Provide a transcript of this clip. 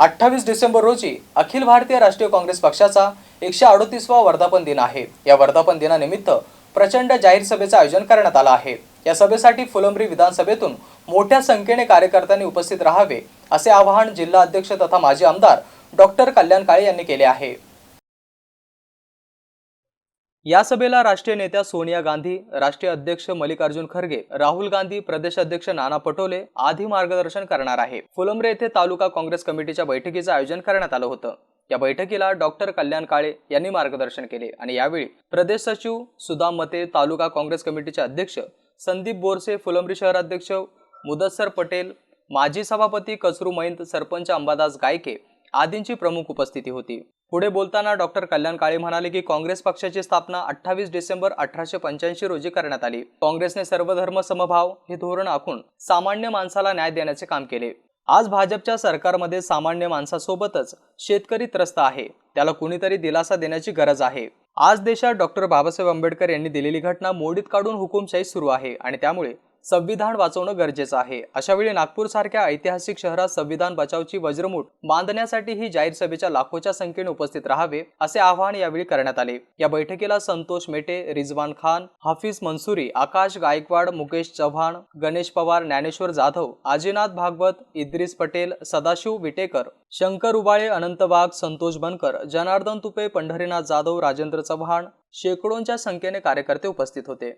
अठ्ठावीस डिसेंबर रोजी अखिल भारतीय राष्ट्रीय काँग्रेस पक्षाचा एकशे अडोतीसवा वर्धापन दिन आहे. या वर्धापन दिनानिमित्त प्रचंड जाहीर सभेचं आयोजन करण्यात आलं आहे. या सभेसाठी फुलंब्री विधानसभेतून मोठ्या संख्येने कार्यकर्त्यांनी उपस्थित राहावे असे आवाहन जिल्हा अध्यक्ष तथा माजी आमदार डॉक्टर कल्याण काळे यांनी केले आहे. या सभेला राष्ट्रीय नेत्या सोनिया गांधी राष्ट्रीय अध्यक्ष मल्लिकार्जुन खरगे राहुल गांधी प्रदेश अध्यक्ष नाना पटोले आदी मार्गदर्शन करणार आहे. फुलंब्रे येथे तालुका काँग्रेस कमिटीच्या बैठकीचं आयोजन करण्यात आलं होतं. या बैठकीला डॉक्टर कल्याण काळे यांनी मार्गदर्शन केले आणि यावेळी प्रदेश सचिव सुदाम मते तालुका काँग्रेस कमिटीचे अध्यक्ष संदीप बोरसे फुलंब्री शहराध्यक्ष मुदस्सर पटेल माजी सभापती कचरू मैंत सरपंच अंबादास गायके आदींची प्रमुख उपस्थिती होती. पुढे बोलताना डॉक्टर कल्याण काळे म्हणाले की काँग्रेस पक्षाची स्थापना अठ्ठावीस डिसेंबर अठराशे पंच्याऐंशी रोजी करण्यात आली. काँग्रेसने सर्वधर्म समभाव हे धोरण आखून सामान्य माणसाला न्याय देण्याचे काम केले. आज भाजपच्या सरकारमध्ये सामान्य माणसासोबतच शेतकरी त्रस्त आहे. त्याला कुणीतरी दिलासा देण्याची गरज आहे. आज देशात डॉक्टर बाबासाहेब आंबेडकर यांनी दिलेली घटना मोडीत काढून हुकुमशाही सुरू आहे आणि त्यामुळे संविधान वाचवणं गरजेचं आहे. अशावेळी नागपूरसारख्या ऐतिहासिक शहरात संविधान बचावची वज्रमूठ बांधण्यासाठी ही जाहीर सभेच्या लाखोच्या संख्येने उपस्थित राहावे असे आवाहन यावेळी करण्यात आले. या बैठकीला संतोष मेटे रिजवान खान हाफिज मनसुरी आकाश गायकवाड मुकेश चव्हाण गणेश पवार ज्ञानेश्वर जाधव आजीनाथ भागवत इद्रिस पटेल सदाशिव विटेकर शंकर उबाळे अनंत वाघ संतोष बनकर जनार्दन तुपे पंढरीनाथ जाधव राजेंद्र चव्हाण शेकडोंच्या संख्येने कार्यकर्ते उपस्थित होते.